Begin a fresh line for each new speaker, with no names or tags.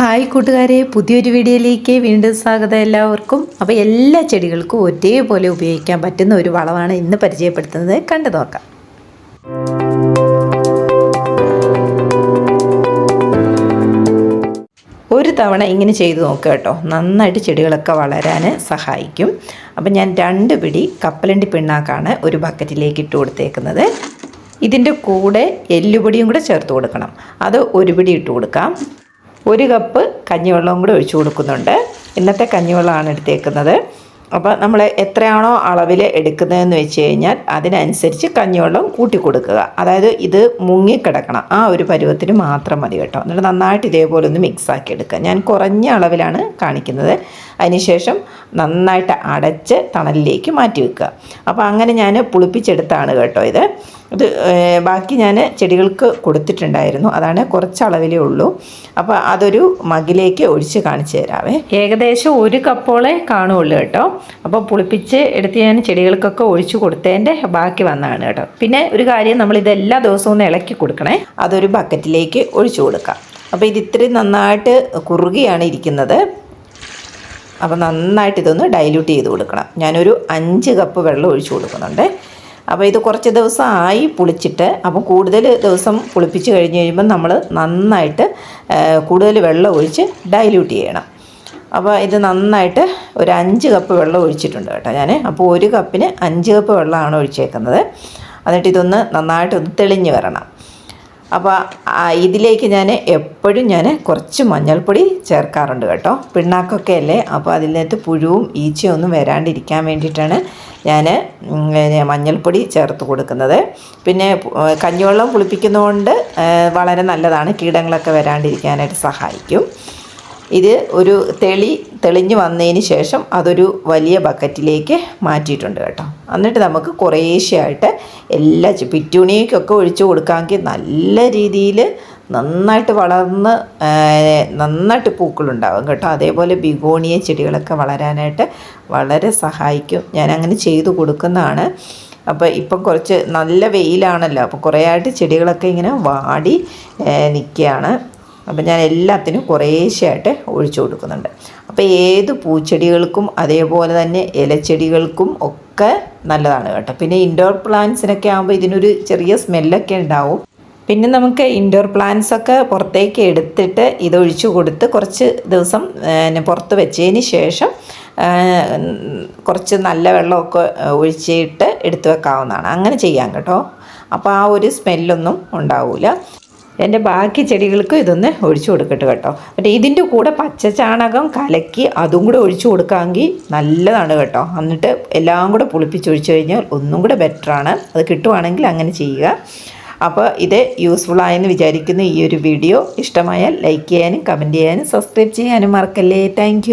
Hi കൂട്ടുകാരെ പുതിയൊരു വീഡിയോയിലേക്ക് വീണ്ടും സ്വാഗതം എല്ലാവർക്കും. അപ്പോൾ എല്ലാ ചെടികൾക്കും ഒരേപോലെ ഉപയോഗിക്കാൻ പറ്റുന്ന ഒരു വളമാണ് ഇന്ന് പരിചയപ്പെടുത്തുന്നത്. കണ്ടു നോക്കാം. ഒരു തവണ ഇങ്ങനെ ചെയ്ത് നോക്കുക കേട്ടോ. നന്നായിട്ട് ചെടികളൊക്കെ വളരാൻ സഹായിക്കും. അപ്പം ഞാൻ രണ്ട് പിടി കപ്പലണ്ടി പിണ്ണാക്കാണ് ഒരു ബക്കറ്റിലേക്ക് ഇട്ട് കൊടുത്തേക്കുന്നത്. ഇതിന്റെ കൂടെ എല്ലുപൊടിയും കൂടെ ചേർത്ത് കൊടുക്കണം. അത് ഒരു പിടി ഇട്ട് കൊടുക്കാം. ഒരു കപ്പ് കഞ്ഞിവെള്ളവും കൂടി ഒഴിച്ചു കൊടുക്കുന്നുണ്ട്. ഇന്നത്തെ കഞ്ഞിവെള്ളമാണ് എടുത്തേക്കുന്നത്. അപ്പോൾ നമ്മൾ എത്രയാണോ അളവിൽ എടുക്കുന്നതെന്ന് വെച്ച് കഴിഞ്ഞാൽ അതിനനുസരിച്ച് കഞ്ഞിവെള്ളം കൂട്ടി കൊടുക്കുക. അതായത് ഇത് മുങ്ങിക്കിടക്കണം. ആ ഒരു പരുവത്തിന് മാത്രം മതി കേട്ടോ. എന്നിട്ട് നന്നായിട്ട് ഇതേപോലെ ഒന്ന് മിക്സ് ആക്കി എടുക്കുക. ഞാൻ കുറഞ്ഞ അളവിലാണ് കാണിക്കുന്നത്. അതിനുശേഷം നന്നായിട്ട് അടച്ച് തണലിലേക്ക് മാറ്റി വെക്കുക. അപ്പോൾ അങ്ങനെ ഞാൻ പുളിപ്പിച്ചെടുത്താണ് കേട്ടോ ഇത്. ഇത് ബാക്കി ഞാൻ ചെടികൾക്ക് കൊടുത്തിട്ടുണ്ടായിരുന്നു. അതാണ് കുറച്ച് അളവിലേ ഉള്ളൂ. അപ്പോൾ അതൊരു മകിലേക്ക് ഒഴിച്ച് കാണിച്ചു തരാവേ. ഏകദേശം ഒരു കപ്പോളെ കാണുള്ളൂ കേട്ടോ. അപ്പോൾ പുളിപ്പിച്ച് എടുത്ത് ഞാൻ ചെടികൾക്കൊക്കെ ഒഴിച്ചു കൊടുത്തതിന്റെ ബാക്കി വന്നതാണ് കേട്ടോ. പിന്നെ ഒരു കാര്യം നമ്മൾ ഇത് എല്ലാ ദിവസവും ഒന്ന് ഇളക്കി കൊടുക്കണേ. അതൊരു ബക്കറ്റിലേക്ക് ഒഴിച്ചു കൊടുക്കാം. അപ്പോൾ ഇത് ഇത്രയും നന്നായിട്ട് കുറുകിയാണ് ഇരിക്കുന്നത്. അപ്പോൾ നന്നായിട്ട് ഇതൊന്ന് ഡൈല്യൂട്ട് ചെയ്ത് കൊടുക്കണം. ഞാനൊരു അഞ്ച് കപ്പ് വെള്ളം ഒഴിച്ചു കൊടുക്കുന്നുണ്ട്. അപ്പോൾ ഇത് കുറച്ച് ദിവസമായി പുളിച്ചിട്ട് അപ്പം കൂടുതൽ ദിവസം പുളിപ്പിച്ച് കഴിഞ്ഞ് കഴിയുമ്പോൾ നമ്മൾ നന്നായിട്ട് കൂടുതൽ വെള്ളം ഒഴിച്ച് ഡൈല്യൂട്ട് ചെയ്യണം. അപ്പോൾ ഇത് നന്നായിട്ട് ഒരു അഞ്ച് കപ്പ് വെള്ളം ഒഴിച്ചിട്ടുണ്ട് കേട്ടോ ഞാൻ അപ്പോൾ ഒരു കപ്പിന് അഞ്ച് കപ്പ് വെള്ളമാണ് ഒഴിച്ചേക്കുന്നത്. എന്നിട്ട് ഇതൊന്ന് നന്നായിട്ട് നന്നായിട്ടൊന്ന് തെളിഞ്ഞ് വരണം. അപ്പോൾ ഇതിലേക്ക് ഞാൻ എപ്പോഴും ഞാൻ കുറച്ച് മഞ്ഞൾപ്പൊടി ചേർക്കാറുണ്ട് കേട്ടോ. പിണ്ണാക്കൊക്കെ അല്ലേ? അപ്പോൾ അതിനകത്ത് പുഴുവും ഈച്ചയും ഒന്നും വരാണ്ടിരിക്കാൻ വേണ്ടിയിട്ടാണ് ഞാൻ മഞ്ഞൾപ്പൊടി ചേർത്ത് കൊടുക്കുന്നത്. പിന്നെ കഞ്ഞിവെള്ളം കുളിപ്പിക്കുന്നതുകൊണ്ട് വളരെ നല്ലതാണ്. കീടങ്ങളൊക്കെ വരാണ്ടിരിക്കാനായിട്ട് സഹായിക്കും. ഇത് ഒരു തെളി തെളിഞ്ഞ് വന്നതിന് ശേഷം അതൊരു വലിയ ബക്കറ്റിലേക്ക് മാറ്റിയിട്ടുണ്ട് കേട്ടോ. എന്നിട്ട് നമുക്ക് കുറേശ്ശെയായിട്ട് എല്ലാ പിറ്റുണിക്കൊക്കെ ഒഴിച്ചു കൊടുക്കാമെങ്കിൽ നല്ല രീതിയിൽ നന്നായിട്ട് വളർന്ന് നന്നായിട്ട് പൂക്കളുണ്ടാവും കേട്ടോ. അതേപോലെ ബിഗോണിയ ചെടികളൊക്കെ വളരാനായിട്ട് വളരെ സഹായിക്കും. ഞാൻ അങ്ങനെ ചെയ്തു കൊടുക്കുന്നതാണ്. അപ്പോൾ ഇപ്പം കുറച്ച് നല്ല വെയിലാണല്ലോ. അപ്പോൾ കുറേ ആയിട്ട് ചെടികളൊക്കെ ഇങ്ങനെ വാടി നിൽക്കുകയാണ്. അപ്പം ഞാൻ എല്ലാത്തിനും കുറേശ്ശെയായിട്ട് ഒഴിച്ചു കൊടുക്കുന്നുണ്ട്. അപ്പോൾ ഏത് പൂച്ചെടികൾക്കും അതേപോലെ തന്നെ ഇലച്ചെടികൾക്കും ഒക്കെ നല്ലതാണ് കേട്ടോ. പിന്നെ ഇൻഡോർ പ്ലാന്റ്സിനൊക്കെ ആകുമ്പോൾ ഇതിനൊരു ചെറിയ സ്മെല്ലൊക്കെ ഉണ്ടാവും. പിന്നെ നമുക്ക് ഇൻഡോർ പ്ലാന്റ്സ് ഒക്കെ പുറത്തേക്ക് എടുത്തിട്ട് ഇതൊഴിച്ചു കൊടുത്ത് കുറച്ച് ദിവസം പുറത്ത് വെച്ചതിന് ശേഷം കുറച്ച് നല്ല വെള്ളമൊക്കെ ഒഴിച്ചിട്ട് എടുത്തു വെക്കാവുന്നതാണ്. അങ്ങനെ ചെയ്യാം കേട്ടോ. അപ്പോൾ ആ ഒരു സ്മെല്ലൊന്നും ഉണ്ടാവില്ല എന്റെ ബാക്കി ചെടികൾക്കും ഇതൊന്ന് ഒഴിച്ചു കൊടുക്കട്ടെ കേട്ടോ. മറ്റേ ഇതിന്റെ കൂടെ പച്ച ചാണകം കലക്കി അതും കൂടെ ഒഴിച്ചു കൊടുക്കാമെങ്കിൽ നല്ലതാണ് കേട്ടോ. എന്നിട്ട് എല്ലാം കൂടെ പുളിപ്പിച്ചൊഴിച്ചു കഴിഞ്ഞാൽ ഒന്നും കൂടെ ബെറ്ററാണ് അത് കിട്ടുവാണെങ്കിൽ അങ്ങനെ ചെയ്യുക. അപ്പോൾ ഇത് യൂസ്ഫുള്ളായെന്ന് വിചാരിക്കുന്ന ഈ ഒരു വീഡിയോ ഇഷ്ടമായാൽ ലൈക്ക് ചെയ്യാനും കമന്റ് ചെയ്യാനും സബ്സ്ക്രൈബ് ചെയ്യാനും മറക്കല്ലേ. താങ്ക്